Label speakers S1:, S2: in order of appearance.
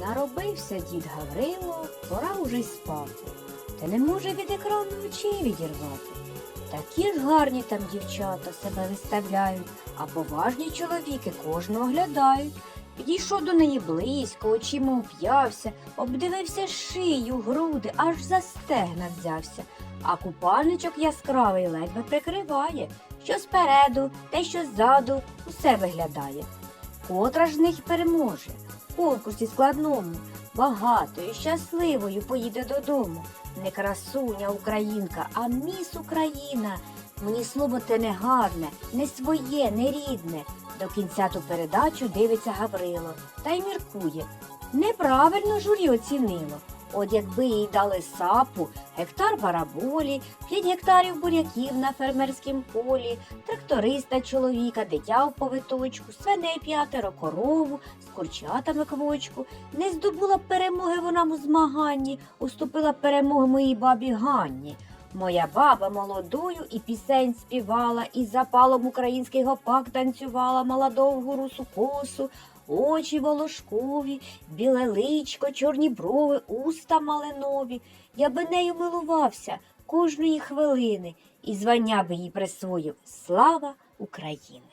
S1: Наробився дід Гаврило, пора уже й спати. Та не може від екрану очей відірвати. Такі ж гарні там дівчата себе виставляють, а поважні чоловіки кожного оглядають. Підійшов до неї близько, очима уп'явся, обдивився шию, груди, аж за стегна взявся, а купальничок яскравий ледве прикриває, що спереду, те, що ззаду, усе виглядає. Котра ж них переможе? Конкурсі складному, багатою, щасливою поїде додому. Не красуня українка, а міс Україна. Мені слово те не гарне, не своє, не рідне. До кінця ту передачу дивиться Гаврило та й міркує. Неправильно журі оцінило. От якби їй дали сапу, гектар бараболі, 5 гектарів буряків на фермерськім полі, тракториста чоловіка, дитя в повиточку, свиней п'ятеро, корову з курчатами квочку. Не здобула перемоги вона у змаганні, уступила перемогу моїй бабі Ганні. Моя баба молодою і пісень співала, і запалом український гопак танцювала, мала довгу русу косу, очі волошкові, біле личко, чорні брови, уста малинові. Я би нею милувався кожної хвилини і звання би їй присвоїв Слава України!